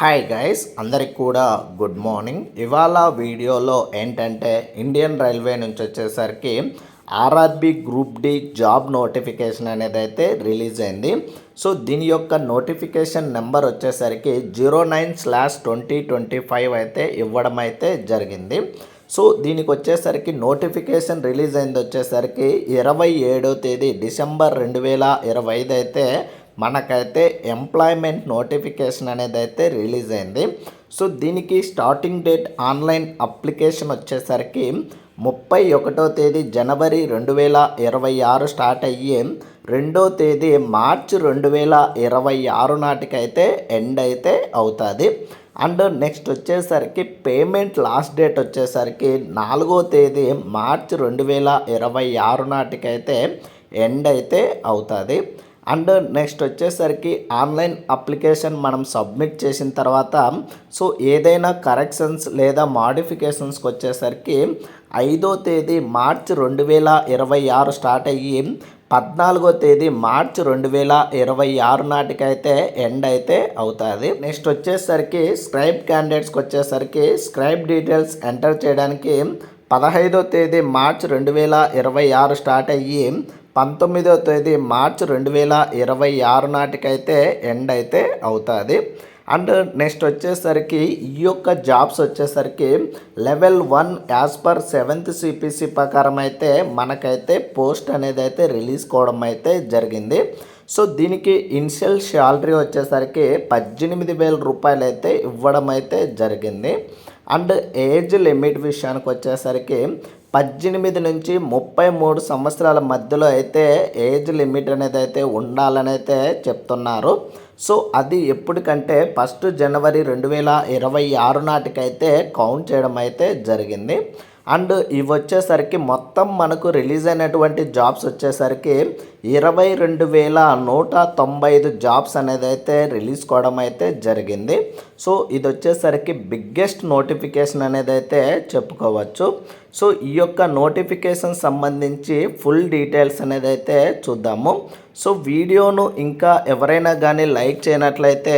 Hi guys అందరికి కూడా good morning ఇవాళ వీడియోలో ఏంటంటే ఇండియన్ రైల్వే నుంచి వచ్చేసరికి RRB group D job notification అనేది అయితే రిలీజ్ అయింది. సో దీని యొక్క నోటిఫికేషన్ నెంబర్ వచ్చేసరికి zero nine slash twenty twenty five అయితే ఇవ్వడం అయితే జరిగింది. సో దీనికి వచ్చేసరికి నోటిఫికేషన్ రిలీజ్ అయింది వచ్చేసరికి ఇరవై ఏడో తేదీ డిసెంబర్ రెండు వేల ఇరవై ఐదు అయితే మనకైతే ఎంప్లాయ్మెంట్ నోటిఫికేషన్ అనేది అయితే రిలీజ్ అయింది. సో దీనికి స్టార్టింగ్ డేట్ ఆన్లైన్ అప్లికేషన్ వచ్చేసరికి ముప్పై ఒకటో తేదీ జనవరి రెండు వేల ఇరవై ఆరు స్టార్ట్ అయ్యి రెండో తేదీ మార్చి రెండు వేల ఇరవై ఆరు నాటికైతే ఎండ్ అయితే అవుతుంది. అండ్ నెక్స్ట్ వచ్చేసరికి పేమెంట్ లాస్ట్ డేట్ వచ్చేసరికి నాలుగో తేదీ మార్చి రెండు వేల ఇరవై ఆరు నాటికైతే ఎండ్ అయితే అవుతుంది. అండ్ నెక్స్ట్ వచ్చేసరికి ఆన్లైన్ అప్లికేషన్ మనం సబ్మిట్ చేసిన తర్వాత సో ఏదైనా కరెక్షన్స్ లేదా మాడిఫికేషన్స్కి వచ్చేసరికి ఐదో తేదీ మార్చ్ రెండు వేల ఇరవై ఆరు స్టార్ట్ అయ్యి పద్నాలుగో తేదీ మార్చ్ రెండు వేల ఇరవై ఆరు నాటికైతే ఎండ్ అయితే అవుతుంది. నెక్స్ట్ వచ్చేసరికి స్క్రైబ్ క్యాండిడేట్స్కి వచ్చేసరికి స్క్రైబ్ డీటెయిల్స్ ఎంటర్ చేయడానికి పదహైదో తేదీ మార్చ్ రెండు వేల ఇరవై ఆరు స్టార్ట్ అయ్యి పంతొమ్మిదవ తేదీ మార్చ్ రెండు వేల ఇరవై ఆరు నాటికైతే ఎండ్ అయితే అవుతుంది. అండ్ నెక్స్ట్ వచ్చేసరికి ఈ యొక్క జాబ్స్ వచ్చేసరికి level one as per seventh CPC ప్రకారం అయితే మనకైతే పోస్ట్ అనేది అయితే రిలీజ్ కావడం అయితే జరిగింది. సో దీనికి ఇన్షియల్ శాలరీ వచ్చేసరికి పద్దెనిమిది వేల రూపాయలు అయితే ఇవ్వడం అయితే జరిగింది. అండ్ ఏజ్ లిమిట్ విషయానికి వచ్చేసరికి పద్దెనిమిది నుంచి ముప్పై మూడు సంవత్సరాల మధ్యలో అయితే ఏజ్ లిమిట్ అనేది అయితే ఉండాలని అయితే చెప్తున్నారు. సో అది ఎప్పటికంటే ఫస్ట్ జనవరి రెండు వేల ఇరవై ఆరు నాటికైతే కౌంట్ చేయడం అయితే జరిగింది. అండ్ ఇవి వచ్చేసరికి మొత్తం మనకు రిలీజ్ అయినటువంటి జాబ్స్ వచ్చేసరికి ఇరవై రెండు వేల నూట తొంభై ఐదు జాబ్స్ అనేది అయితే రిలీజ్ కావడం అయితే జరిగింది. సో ఇది వచ్చేసరికి బిగ్గెస్ట్ నోటిఫికేషన్ అనేది అయితే చెప్పుకోవచ్చు. సో ఈ యొక్క నోటిఫికేషన్ సంబంధించి ఫుల్ డీటెయిల్స్ అనేది అయితే చూద్దాము. సో వీడియోను ఇంకా ఎవరైనా కానీ లైక్ చేయనట్లయితే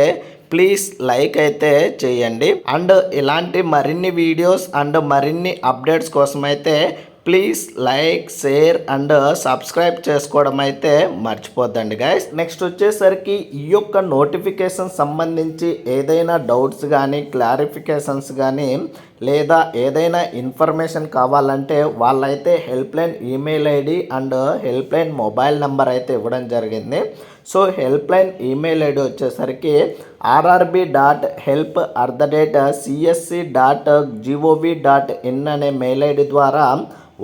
ప్లీజ్ లైక్ అయితే చేయండి. అండ్ ఇలాంటి మరిన్ని వీడియోస్ అండ్ మరిన్ని అప్డేట్స్ కోసం అయితే please like share and subscribe చేసుకోవడం అయితే మర్చిపోద్దండి. గైస్ నెక్స్ట్ వచ్చేసరికి ఈ యొక్క నోటిఫికేషన్ సంబంధించి ఏదైనా డౌట్స్ కానీ క్లారిఫికేషన్స్ కానీ లేదా ఏదైనా ఇన్ఫర్మేషన్ కావాలంటే వాళ్ళైతే helpline email ID and helpline mobile number అయితే ఇవ్వడం జరిగింది. So help line email ID వచ్చేసరికి RRB dot help at the date CSC dot GOV dot in అనే మెయిల్ ఐడి ద్వారా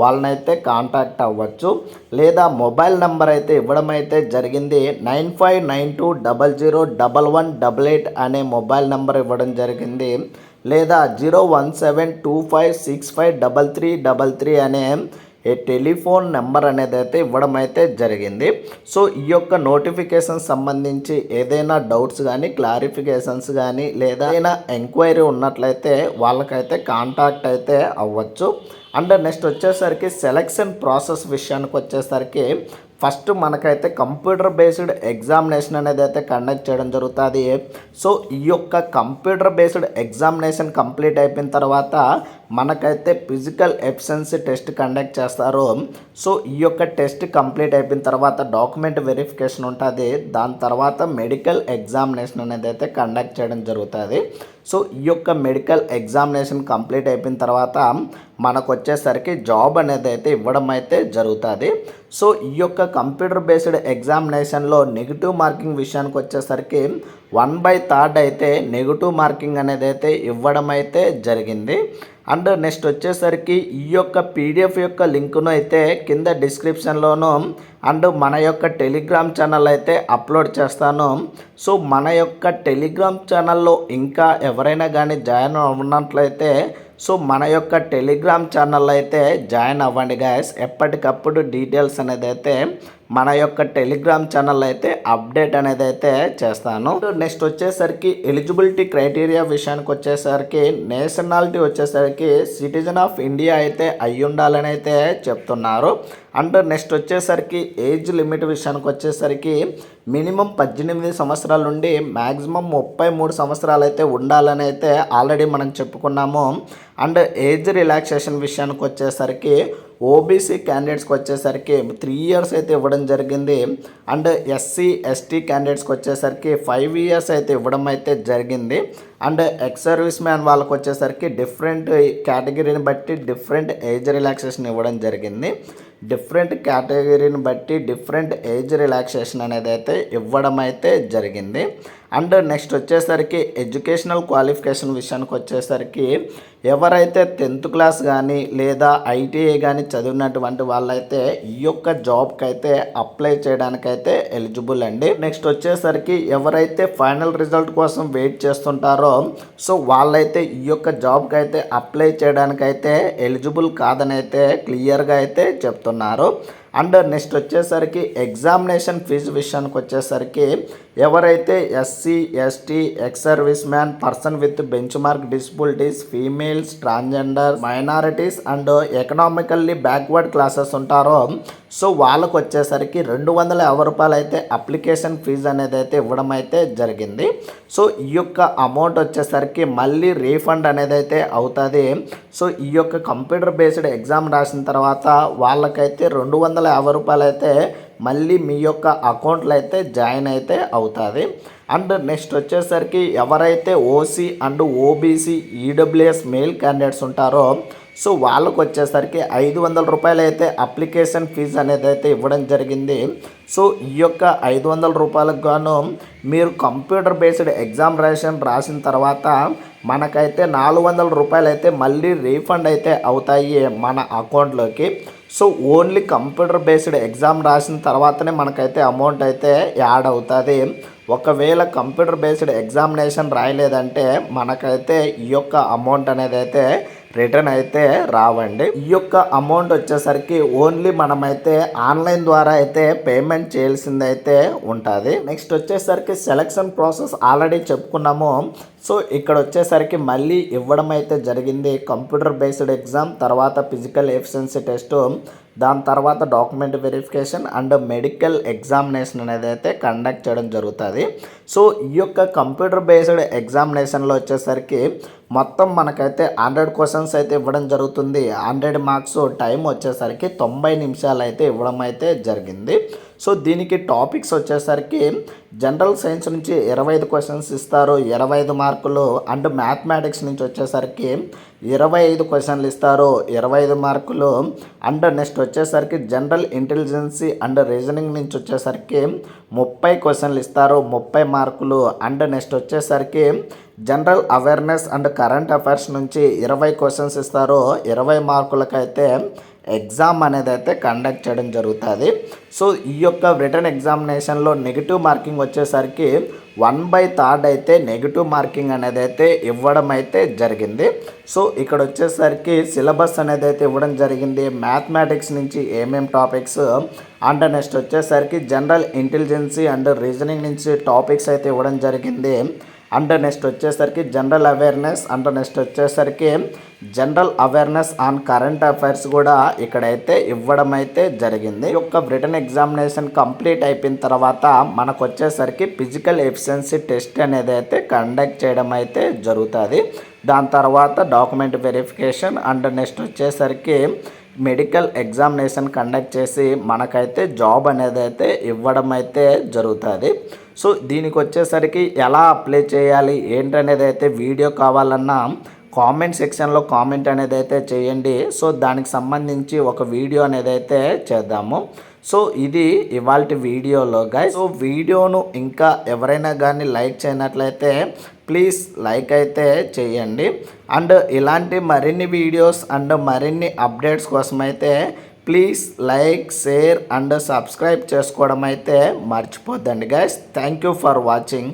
వాళ్ళనైతే కాంటాక్ట్ అవ్వచ్చు. లేదా మొబైల్ నెంబర్ అయితే ఇవ్వడం అయితే జరిగింది. Nine five nine two double zero double one double eight అనే మొబైల్ నెంబర్ ఇవ్వడం జరిగింది. లేదా zero one seven two five six five double three double three అనే ఏ టెలిఫోన్ నెంబర్ అనేది అయితే ఇవ్వడం అయితే జరిగింది. సో ఈ యొక్క నోటిఫికేషన్ సంబంధించి ఏదైనా డౌట్స్ కానీ క్లారిఫికేషన్స్ కానీ లేదా ఏదైనా ఎంక్వైరీ ఉన్నట్లయితే వాళ్ళకైతే కాంటాక్ట్ అయితే అవ్వచ్చు. అండ్ నెక్స్ట్ వచ్చేసరికి సెలక్షన్ ప్రాసెస్ విషయానికి వచ్చేసరికి ఫస్ట్ మనకైతే కంప్యూటర్ బేస్డ్ ఎగ్జామినేషన్ అనేది అయితే కండక్ట్ చేయడం జరుగుతుంది. సో ఈ యొక్క కంప్యూటర్ బేస్డ్ ఎగ్జామినేషన్ కంప్లీట్ అయిపోయిన తర్వాత మనకైతే ఫిజికల్ ఎఫిషియన్సీ టెస్ట్ కండక్ట్ చేస్తారు. సో ఈ యొక్క టెస్ట్ కంప్లీట్ అయిపోయిన తర్వాత డాక్యుమెంట్ వెరిఫికేషన్ ఉంటుంది. దాని తర్వాత మెడికల్ ఎగ్జామినేషన్ అనేది అయితే కండక్ట్ చేయడం జరుగుతుంది. సో ఈ యొక్క మెడికల్ ఎగ్జామినేషన్ కంప్లీట్ అయిపోయిన తర్వాత మనకు వచ్చేసరికి జాబ్ అనేది అయితే ఇవ్వడం అయితే జరుగుతుంది. సో ఈ యొక్క కంప్యూటర్ బేస్డ్ ఎగ్జామినేషన్లో నెగిటివ్ మార్కింగ్ విషయానికి వచ్చేసరికి వన్ బై థర్డ్ అయితే నెగిటివ్ మార్కింగ్ అనేది అయితే ఇవ్వడం అయితే జరిగింది. అండ్ నెక్స్ట్ వచ్చేసరికి ఈ యొక్క పీడిఎఫ్ యొక్క లింకును అయితే కింద డిస్క్రిప్షన్లోను అండ్ మన యొక్క టెలిగ్రామ్ ఛానల్ అయితే అప్లోడ్ చేస్తాను. సో మన యొక్క టెలిగ్రామ్ ఛానల్లో ఇంకా ఎవరైనా కానీ జాయిన్ అవ్వనట్లయితే సో మన యొక్క టెలిగ్రామ్ ఛానల్ అయితే జాయిన్ అవ్వండి గాయస్ ఎప్పటికప్పుడు డీటెయిల్స్ అనేది అయితే మన యొక్క టెలిగ్రామ్ ఛానల్ అయితే అప్డేట్ అనేది అయితే చేస్తాను. నెక్స్ట్ వచ్చేసరికి ఎలిజిబిలిటీ క్రైటీరియా విషయానికి వచ్చేసరికి నేషనాలిటీ వచ్చేసరికి సిటిజన్ ఆఫ్ ఇండియా అయితే అయి ఉండాలని అయితే చెప్తున్నారు. అండ్ నెక్స్ట్ వచ్చేసరికి ఏజ్ లిమిట్ విషయానికి వచ్చేసరికి మినిమం పద్దెనిమిది సంవత్సరాల నుండి మ్యాక్సిమం ముప్పై మూడు సంవత్సరాలు అయితే ఉండాలని అయితే ఆల్రెడీ మనం చెప్పుకున్నాము. అండ్ ఏజ్ రిలాక్సేషన్ విషయానికి వచ్చేసరికి ఓబీసీ క్యాండిడేట్స్కి వచ్చేసరికి త్రీ ఇయర్స్ అయితే ఇవ్వడం జరిగింది. అండ్ ఎస్సీ ఎస్టీ క్యాండిడేట్స్కి వచ్చేసరికి ఫైవ్ ఇయర్స్ అయితే ఇవ్వడం అయితే జరిగింది. అండ్ ఎక్స్ సర్వీస్ మ్యాన్ వాళ్ళకి వచ్చేసరికి డిఫరెంట్ కేటగిరీని బట్టి డిఫరెంట్ ఏజ్ రిలాక్సేషన్ ఇవ్వడం జరిగింది. డిఫరెంట్ కేటగిరీని బట్టి డిఫరెంట్ ఏజ్ రిలాక్సేషన్ అనేది అయితే ఇవ్వడం అయితే జరిగింది. అండ్ నెక్స్ట్ వచ్చేసరికి ఎడ్యుకేషనల్ క్వాలిఫికేషన్ విషయానికి వచ్చేసరికి ఎవరైతే టెన్త్ క్లాస్ కానీ లేదా ఐటీఐ కానీ చదివినటువంటి వాళ్ళైతే ఈ యొక్క జాబ్కి అయితే అప్లై చేయడానికైతే ఎలిజిబుల్ అండి. నెక్స్ట్ వచ్చేసరికి ఎవరైతే ఫైనల్ రిజల్ట్ కోసం వెయిట్ చేస్తుంటారో సో వాళ్ళైతే ఈ యొక్క జాబ్కి అయితే అప్లై చేయడానికైతే ఎలిజిబుల్ కాదని అయితే క్లియర్గా అయితే చెప్తున్నారు. అండ్ నెక్స్ట్ వచ్చేసరికి ఎగ్జామినేషన్ ఫీజు విషయానికి వచ్చేసరికి ఎవరైతే SC ST ex service man person with benchmark disabilities females transgender minorities and economically backward classes ఉంటారో సో వాళ్ళకు వచ్చేసరికి రెండు వందల యాభై రూపాయలు అయితే అప్లికేషన్ ఫీజు అనేది అయితే ఇవ్వడం అయితే జరిగింది. సో ఈ యొక్క అమౌంట్ వచ్చేసరికి మళ్ళీ రీఫండ్ అనేది అయితే అవుతుంది. సో ఈ యొక్క కంప్యూటర్ బేస్డ్ ఎగ్జామ్ రాసిన తర్వాత వాళ్ళకైతే రెండు వందల యాభై రూపాయలు అయితే మళ్ళీ మీ యొక్క అకౌంట్లో అయితే జాయిన్ అయితే అవుతుంది. అండ్ నెక్స్ట్ వచ్చేసరికి ఎవరైతే OC and OBC EWS male candidates ఉంటారో సో వాళ్ళకు వచ్చేసరికి ఐదు వందల రూపాయలు అయితే అప్లికేషన్ ఫీజు అనేది అయితే ఇవ్వడం జరిగింది. సో ఈ యొక్క ఐదు వందల రూపాయలకు గాను మీరు కంప్యూటర్ బేస్డ్ ఎగ్జామినేషన్ రాసిన తర్వాత మనకైతే నాలుగు వందల రూపాయలు అయితే మళ్ళీ రీఫండ్ అయితే అవుతాయి మన అకౌంట్లోకి. So only computer based exam రాసిన తర్వాతనే మనకైతే అమౌంట్ అయితే యాడ్ అవుతుంది. ఒకవేళ కంప్యూటర్ బేస్డ్ ఎగ్జామినేషన్ రాయలేదంటే మనకైతే ఈ యొక్క అమౌంట్ అనేది అయితే రిటర్న్ అయితే రావండి. ఈ యొక్క అమౌంట్ వచ్చేసరికి ఓన్లీ మనమైతే ఆన్లైన్ ద్వారా అయితే పేమెంట్ చేయాల్సింది అయితే ఉంటుంది. నెక్స్ట్ వచ్చేసరికి సెలక్షన్ ప్రాసెస్ ఆల్రెడీ చెప్పుకున్నాము. సో ఇక్కడ వచ్చేసరికి మళ్ళీ ఇవ్వడం అయితే జరిగింది. కంప్యూటర్ బేస్డ్ ఎగ్జామ్ తర్వాత ఫిజికల్ ఎఫిషియన్సీ టెస్ట్ దాని తర్వాత document verification and medical examination అనేది అయితే కండక్ట్ చేయడం జరుగుతుంది. సో ఈ యొక్క కంప్యూటర్ బేస్డ్ ఎగ్జామినేషన్లో వచ్చేసరికి మొత్తం మనకైతే హండ్రెడ్ క్వశ్చన్స్ అయితే ఇవ్వడం జరుగుతుంది. హండ్రెడ్ మార్క్స్ టైం వచ్చేసరికి తొంభై నిమిషాలు అయితే ఇవ్వడం అయితే జరిగింది. సో దీనికి టాపిక్స్ వచ్చేసరికి జనరల్ సైన్స్ నుంచి ఇరవై ఐదు క్వశ్చన్స్ ఇస్తారు ఇరవై ఐదు మార్కులు అండ్ మ్యాథమెటిక్స్ నుంచి వచ్చేసరికి ఇరవై ఐదు క్వశ్చన్లు ఇస్తారు ఇరవై ఐదు మార్కులు. అండ్ నెక్స్ట్ వచ్చేసరికి జనరల్ ఇంటెలిజెన్సీ అండ్ రీజనింగ్ నుంచి వచ్చేసరికి ముప్పై క్వశ్చన్లు ఇస్తారు ముప్పై మార్కులు. అండ్ నెక్స్ట్ వచ్చేసరికి general awareness and current affairs నుంచి ఇరవై క్వశ్చన్స్ ఇస్తారు ఇరవై మార్కులకైతే ఎగ్జామ్ అనేది అయితే కండక్ట్ చేయడం జరుగుతుంది. సో ఈ యొక్క రిటర్న్ ఎగ్జామినేషన్లో నెగిటివ్ మార్కింగ్ వచ్చేసరికి వన్ బై థర్డ్ అయితే నెగిటివ్ మార్కింగ్ అనేది అయితే ఇవ్వడం అయితే జరిగింది. సో ఇక్కడ వచ్చేసరికి సిలబస్ అనేది అయితే ఇవ్వడం జరిగింది. మ్యాథమెటిక్స్ నుంచి ఏమేం టాపిక్స్ అండ్ నెక్స్ట్ వచ్చేసరికి జనరల్ ఇంటెలిజెన్సీ అండ్ రీజనింగ్ నుంచి టాపిక్స్ అయితే ఇవ్వడం జరిగింది. అండ్ నెక్స్ట్ వచ్చేసరికి జనరల్ అవేర్నెస్ అండ్ నెక్స్ట్ వచ్చేసరికి general awareness on current affairs కూడా ఇక్కడైతే ఇవ్వడం అయితే జరిగింది. ఈ యొక్క బ్రిటన్ ఎగ్జామినేషన్ కంప్లీట్ అయిపోయిన తర్వాత మనకు వచ్చేసరికి ఫిజికల్ ఎఫిషియన్సీ టెస్ట్ అనేది అయితే కండక్ట్ చేయడం అయితే జరుగుతుంది. దాని తర్వాత డాక్యుమెంట్ వెరిఫికేషన్ అండ్ నెక్స్ట్ వచ్చేసరికి మెడికల్ ఎగ్జామినేషన్ కండక్ట్ చేసి మనకైతే జాబ్ అనేది అయితే ఇవ్వడం అయితే జరుగుతుంది. సో దీనికి వచ్చేసరికి ఎలా అప్లై చేయాలి ఏంటనేది అయితే వీడియో కావాలన్నా కామెంట్ సెక్షన్లో కామెంట్ అనేది అయితే చేయండి. సో దానికి సంబంధించి ఒక వీడియో అనేది అయితే చేద్దాము. సో ఇది ఇవాళ వీడియోలో గాయ సో వీడియోను ఇంకా ఎవరైనా కానీ లైక్ చేయనట్లయితే ప్లీజ్ లైక్ అయితే చేయండి. అండ్ ఇలాంటి మరిన్ని వీడియోస్ అండ్ మరిన్ని అప్డేట్స్ కోసం అయితే please like share and subscribe చేసుకోవడం అయితే మర్చిపోద్దండి guys thank you for watching